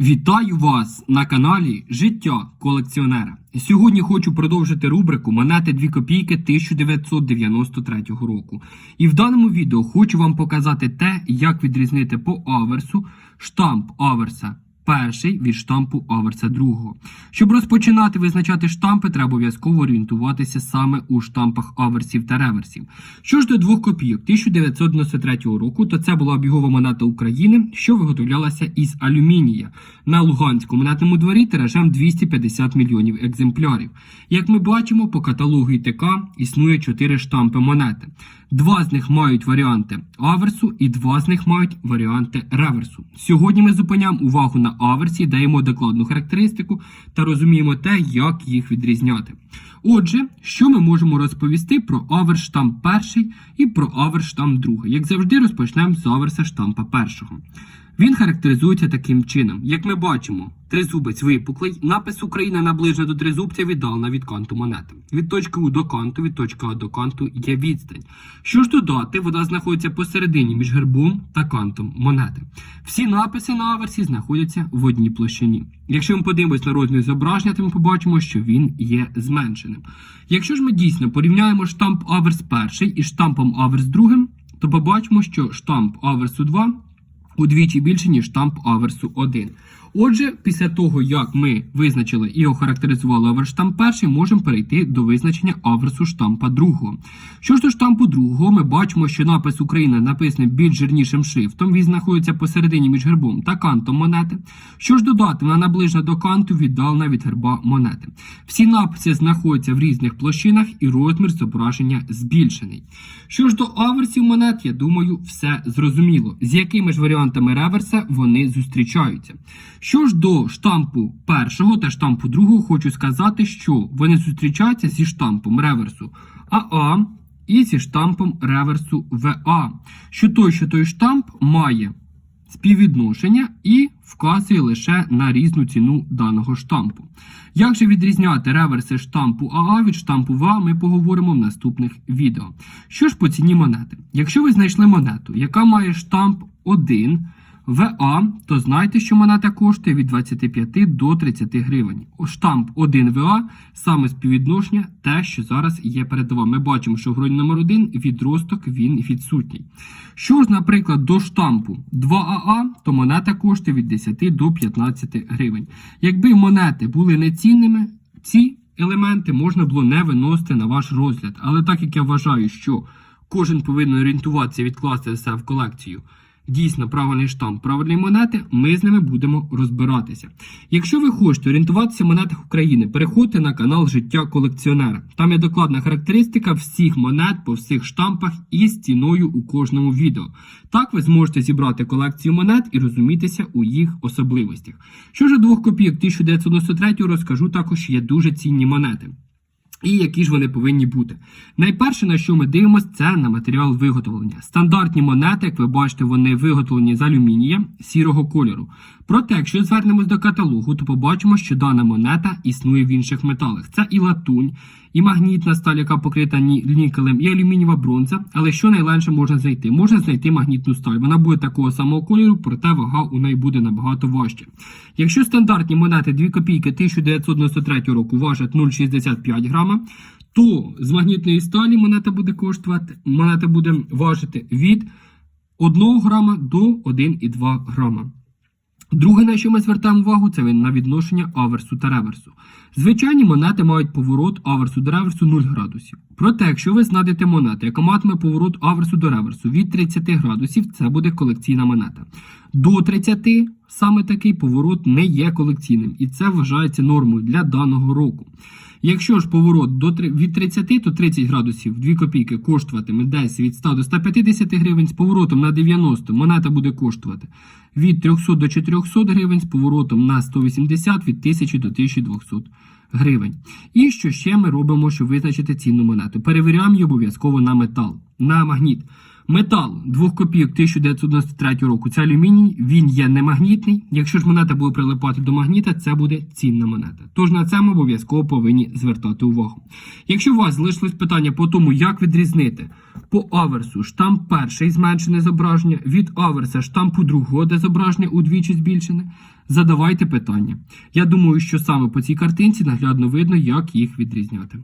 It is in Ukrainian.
Вітаю вас на каналі Життя колекціонера. Сьогодні хочу продовжити рубрику Монети 2 копійки 1993 року. І в даному відео хочу вам показати те, як відрізнити по аверсу штамп аверса перший від штампу аверса другого. Щоб розпочинати визначати штампи, треба обов'язково орієнтуватися саме у штампах аверсів та реверсів. Що ж до двох копійок 1993 року, то це була бігова монета України, що виготовлялася із алюмінія на Луганському монетному дворі тиражем 250 мільйонів екземплярів. Як ми бачимо, по каталогу ІТК існує 4 штампи монети. Два з них мають варіанти аверсу, і два з них мають варіанти реверсу. Сьогодні ми зупиняємо увагу на аверсі, даємо докладну характеристику та розуміємо те, як їх відрізняти. Отже, що ми можемо розповісти про аверс штамп перший і про аверс штамп другий. Як завжди, розпочнемо з аверса штампа першого. Він характеризується таким чином. Як ми бачимо, тризубець випуклий, напис Україна наближена до тризубця віддалена від канту монети. Від точки У до канту, від точки А до канту є відстань. Що ж додати, вона знаходиться посередині між гербом та кантом монети. Всі написи на аверсі знаходяться в одній площині. Якщо ми подивимось на розмір зображення, то ми побачимо, що він є зменшеним. Якщо ж ми дійсно порівняємо штамп аверс перший із штампом аверс другим, то побачимо, що штамп аверсу 2 удвічі більше, ніж штамп аверсу 1. Отже, після того, як ми визначили і охарактеризували аверс перший, можемо перейти до визначення аверсу штампа другого. Що ж до штампу другого, ми бачимо, що напис Україна написаний більш жирнішим шрифтом. Він знаходиться посередині між гербом та кантом монети. Що ж додати, вона наближена до канту, віддалена від герба монети. Всі написи знаходяться в різних площинах і розмір зображення збільшений. Що ж до аверсів монет, я думаю, все зрозуміло, з якими ж варіантами реверса вони зустрічаються. Що ж до штампу першого та штампу другого, хочу сказати, що вони зустрічаються зі штампом реверсу АА і зі штампом реверсу ВА. Що той, що той штамп має співвідношення і вказує лише на різну ціну даного штампу. Як же відрізняти реверси штампу АА від штампу ВА, ми поговоримо в наступних відео. Що ж по ціні монети? Якщо ви знайшли монету, яка має штамп 1, ВА, то знайте, що монета коштує від 25 до 30 гривень. Штамп 1 ВА саме співвідношення те, що зараз є перед вами. Ми бачимо, що в гроні номер 1 відросток він відсутній. Що ж, наприклад, до штампу 2АА, то монета коштує від 10 до 15 гривень. Якби монети були нецінними, ці елементи можна було не виносити на ваш розгляд. Але так як я вважаю, що кожен повинен орієнтуватися і відкласти це в колекцію дійсно правильний штамп правильної монети, ми з ними будемо розбиратися. Якщо ви хочете орієнтуватися в монетах України, переходьте на канал Життя колекціонера. Там є докладна характеристика всіх монет по всіх штампах і з ціною у кожному відео. Так ви зможете зібрати колекцію монет і розумітися у їх особливостях. Що ж двох копійок 1993 розкажу також є дуже цінні монети. І які ж вони повинні бути. Найперше, на що ми дивимося, це на матеріал виготовлення. Стандартні монети, як ви бачите, вони виготовлені з алюмінія сірого кольору. Проте, якщо звернемось до каталогу, то побачимо, що дана монета існує в інших металах. Це і латунь, і магнітна сталь, яка покрита нікелем, і алюмінієва бронза. Але що найлегше можна знайти? Можна знайти магнітну сталь. Вона буде такого самого кольору, проте вага у неї буде набагато важче. Якщо стандартні монети 2 копійки 1993 року важать 0,65 грама, то з магнітної сталі монета буде коштувати, монета буде важити від 1 грама до 1,2 грама. Друге, на що ми звертаємо увагу, це на відношення аверсу та реверсу. Звичайні монети мають поворот аверсу до реверсу 0 градусів. Проте, якщо ви знайдете монету, яка матиме поворот аверсу до реверсу від 30 градусів, це буде колекційна монета. До 30 саме такий поворот не є колекційним, і це вважається нормою для даного року. Якщо ж поворот до від 30, то 30 градусів 2 копійки коштуватиме десь від 100 до 150 гривень. З поворотом на 90 монета буде коштувати від 300 до 400 гривень, з поворотом на 180 від 1000 до 1200 гривень. І що ще ми робимо, щоб визначити цінну монету? Перевіряємо її обов'язково на метал, на магніт. Метал 2 копійок 1993 року це алюміній, він є немагнітний. Якщо ж монета буде прилипати до магніта, це буде цінна монета. Тож на це ми обов'язково повинні звертати увагу. Якщо у вас залишилось питання по тому, як відрізнити по аверсу штамп перший зменшене зображення, від аверса штампу другого, де зображення удвічі збільшене, задавайте питання. Я думаю, що саме по цій картинці наглядно видно, як їх відрізняти.